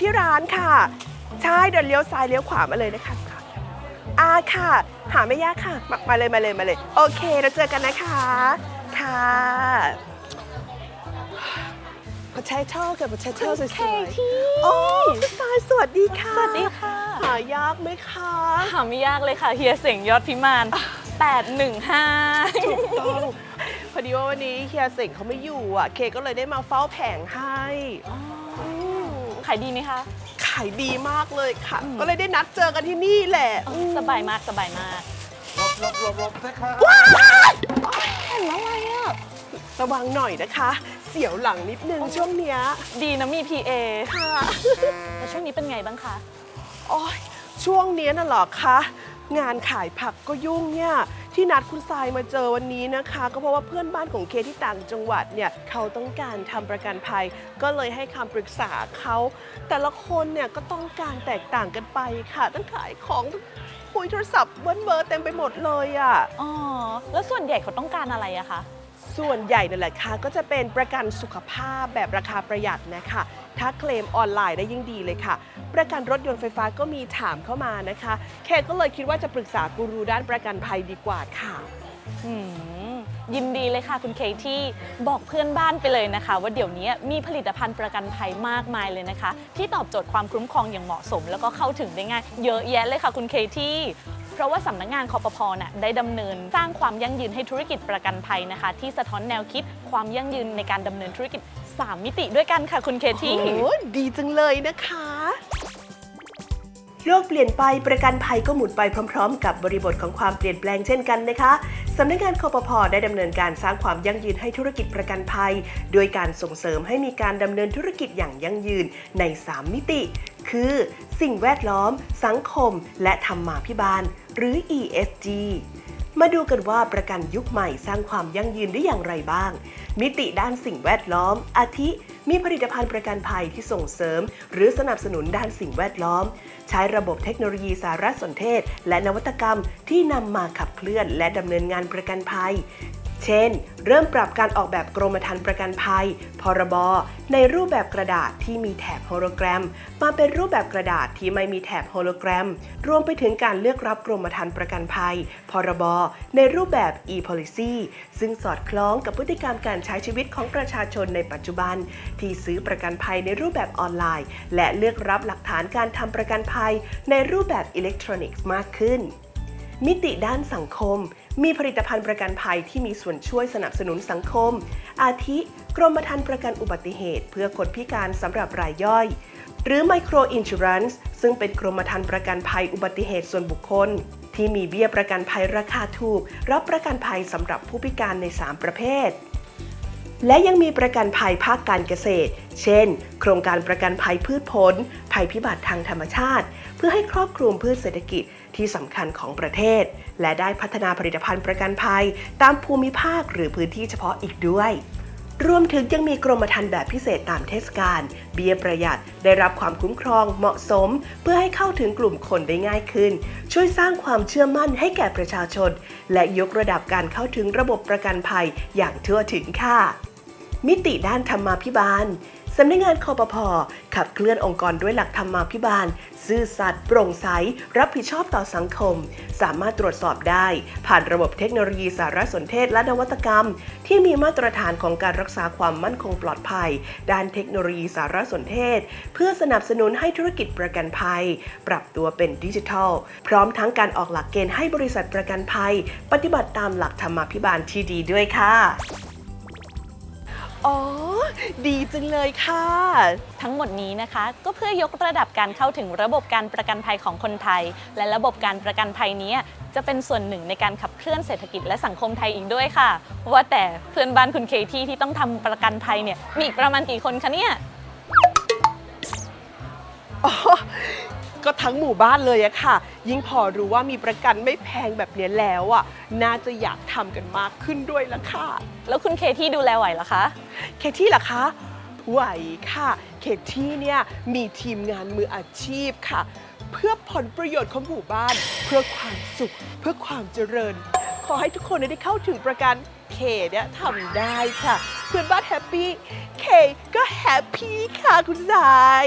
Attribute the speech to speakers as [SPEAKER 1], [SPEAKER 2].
[SPEAKER 1] ที่ร้านค่ะ ใช่เดินเลี้ยวซ้ายเลี้ยวขวามาเลยนะคะอาค่ะ หาไม่ยากค่ะ มามาเลยมาเลยมาเลย โอเคเราเจอกันนะคะ ค่ะพอใช้ท่อกับพอใช้ท่อสวย
[SPEAKER 2] เคที่
[SPEAKER 1] ๆโอ้คุณทรายสวัสดีค่ะ
[SPEAKER 2] สวัสดีค่ะ
[SPEAKER 1] หายากไหมคะ
[SPEAKER 2] หาไม่ยากเลยค่ะ เฮียเสียงยอดพิมาน815
[SPEAKER 1] ถูกต้องพอดีว่าวันนี้เฮียเสงเขาไม่อยู่อะ เคก็เลยได้มาเฝ้าแผงให้ม
[SPEAKER 2] ขายดีไหมคะ
[SPEAKER 1] ขายดีมากเลยค่ะ
[SPEAKER 2] อืม
[SPEAKER 1] ก็เลยได้นัดเจอกันที่นี่แหละ
[SPEAKER 2] อ๋อสบายมากสบายมาก
[SPEAKER 3] หลบหลบหลบหลบสิครับ
[SPEAKER 2] แข่งอะไรอะ
[SPEAKER 1] ระวังหน่อยนะคะ เสียวหลังนิดนึงช่วงเนี้ย
[SPEAKER 2] ดีนะมี PA
[SPEAKER 1] ค่ะ
[SPEAKER 2] แล้วช่วงนี้เป็นไงบ้างคะ
[SPEAKER 1] โอ้ยช่วงเนี้ยน่ะเหรอคะงานขายผักก็ยุ่งเนี่ย ที่นัดคุณทรายมาเจอวันนี้นะคะ ก็เพราะว่าเพื่อนบ้านของเคที่ต่างจังหวัดเนี่ยเขาต้องการทำประกันภัย ก็เลยให้คำปรึกษาเขา แต่ละคนเนี่ยก็ต้องการแตกต่างกันไปค่ะทั้งขายของทั้งคุยโทรศัพท์เบิร์เบอร์เต็มไปหมดเลยอะ่ะ
[SPEAKER 2] อ๋อ แล้วส่วนใหญ่เขาต้องการอะไรอะคะ
[SPEAKER 1] ส่วนใหญ่นั่นแหละค่ะก็จะเป็นประกันสุขภาพแบบราคาประหยัดนะคะ ถ้าเคลมออนไลน์ได้ยิ่งดีเลยค่ะ ประกันรถยนต์ไฟฟ้าก็มีถามเข้ามานะคะเคก็เลยคิดว่าจะปรึกษากูรูด้านประกันภัยดีกว่าค่ะ
[SPEAKER 2] อืมยินดีเลยค่ะคุณเคที่บอกเพื่อนบ้านไปเลยนะคะ ว่าเดี๋ยวนี้มีผลิตภัณฑ์ประกันภัยมากมายเลยนะคะ ที่ตอบโจทย์ความคุ้มครองอย่างเหมาะสม แล้วก็เข้าถึงได้ง่าย เยอะแยะเลยค่ะคุณเคที่ เพราะว่าสำนักงานคอปพอน่ะได้ดำเนิน สร้างความยั่งยืนให้ธุรกิจประกันภัยนะคะ ที่สะท้อนแนวคิดความยั่งยืนในการดำเนินธุรกิจ 3 มิติด้วยกันค่ะคุณเคที่
[SPEAKER 1] โอ้ดีจังเลยนะคะโลกเปลี่ยนไปประกันภัยก็หมุนไปพร้อม ๆ กับบริบทของความเปลี่ยนแปลงเช่นกันนะคะ สำนักงานคอปพได้ดำเนินการสร้างความยั่งยืนให้ธุรกิจประกันภัย โดยการส่งเสริมให้มีการดำเนินธุรกิจอย่างยั่งยืนใน 3 มิติ คือ สิ่งแวดล้อม สังคม และธรรมาภิบาล หรือ ESG มาดูกันว่าประกันยุคใหม่สร้างความยั่งยืนได้อย่างไรบ้าง มิติด้านสิ่งแวดล้อม อาทิ มีผลิตภัณฑ์ประกันภัยที่ส่งเสริม หรือสนับสนุนด้านสิ่งแวดล้อม ใช้ระบบเทคโนโลยีสารสนเทศ และนวัตกรรมที่นำมาขับเคลื่อนและดำเนินงานประกันภัย เช่น เริ่มปรับการออกแบบกรมธรรม์ประกันภัย พรบ ในรูปแบบกระดาษที่มีแถบโฮโลแกรม มาเป็นรูปแบบกระดาษที่ไม่มีแถบโฮโลแกรม รวมไปถึงการเลือกรับกรมธรรม์ประกันภัย พรบ ในรูปแบบ e-policy ซึ่งสอดคล้องกับพฤติกรรมการใช้ชีวิตของประชาชนในปัจจุบัน ที่ซื้อประกันภัยในรูปแบบออนไลน์ และเลือกรับหลักฐานการทำประกันภัย ในรูปแบบอิเล็กทรอนิกส์มากขึ้น มิติด้านสังคม มีผลิตภัณฑ์ประกันภัยที่มีส่วนช่วยสนับสนุนสังคม อาทิกรมธรรม์ประกันอุบัติเหตุ เพื่อคนพิการสำหรับรายย่อย หรือ Micro Insurance ซึ่งเป็นกรมธรรม์ประกันภัยอุบัติเหตุส่วนบุคคล ที่มีเบี้ยประกันภัยราคาถูก รับประกันภัยสำหรับผู้พิการใน 3 ประเภท และยังมีประกันภัยภาคการเกษตร เช่น โครงการประกันภัยพืชผล ภัยพิบัติทางธรรมชาติ เพื่อให้ครอบคลุมพืชเศรษฐกิจที่สำคัญของประเทศ และได้พัฒนาผลิตภัณฑ์ประกันภัย ตามภูมิภาคหรือพื้นที่เฉพาะอีกด้วยรวมถึงยังมีกรมธรรม์แบบพิเศษตามเทศกาล เบี้ยประหยัดได้รับความคุ้มครองเหมาะสม เพื่อให้เข้าถึงกลุ่มคนได้ง่ายขึ้น ช่วยสร้างความเชื่อมั่นให้แก่ประชาชน และยกระดับการเข้าถึงระบบประกันภัยอย่างทั่วถึงค่ะ มิติด้านธรรมาภิบาลสำนักงานคอปพขับเคลื่อนองค์กรด้วยหลักธรรมาภิบาล ซื่อสัตย์โปร่งใส รับผิดชอบต่อสังคม สามารถตรวจสอบได้ ผ่านระบบเทคโนโลยีสารสนเทศและนวัตกรรม ที่มีมาตรฐานของการรักษาความมั่นคงปลอดภัย ด้านเทคโนโลยีสารสนเทศ เพื่อสนับสนุนให้ธุรกิจประกันภัย ปรับตัวเป็นดิจิทัล พร้อมทั้งการออกหลักเกณฑ์ให้บริษัทประกันภัย ปฏิบัติตามหลักธรรมาภิบาลที่ดีด้วยค่ะ อ๋อ ดีจังเลยค่ะ
[SPEAKER 2] ทั้งหมดนี้นะคะ ก็เพื่อยกระดับการเข้าถึงระบบการประกันภัยของคนไทย และระบบการประกันภัยนี้จะเป็นส่วนหนึ่งในการขับเคลื่อนเศรษฐกิจและสังคมไทยอีกด้วยค่ะ ว่าแต่เพื่อนบ้านคุณเคที่ที่ต้องทำประกันภัยเนี่ยมีอีกประมาณกี่คนคะเนี่ย
[SPEAKER 1] อ๋อ ก็ทั้งหมู่บ้านเลยอะค่ะ ยิ่งพอรู้ว่ามีประกันไม่แพงแบบเนี้ยแล้วอะน่าจะอยากทำกันมากขึ้นด้วยละค่ะ
[SPEAKER 2] แล้วคุณเคที่ดูแลไหวเหรอคะ
[SPEAKER 1] เคที่ล่ะคะไหวค่ะ เคที่เนี่ยมีทีมงานมืออาชีพค่ะ เพื่อผลประโยชน์ของหมู่บ้าน เพื่อความสุข เพื่อความเจริญ ขอให้ทุกคนได้เข้าถึงประกันเคเนี่ยทำได้ค่ะ เพื่อนบ้านแฮปปี้ เคก็แฮปปี้ค่ะคุณสาย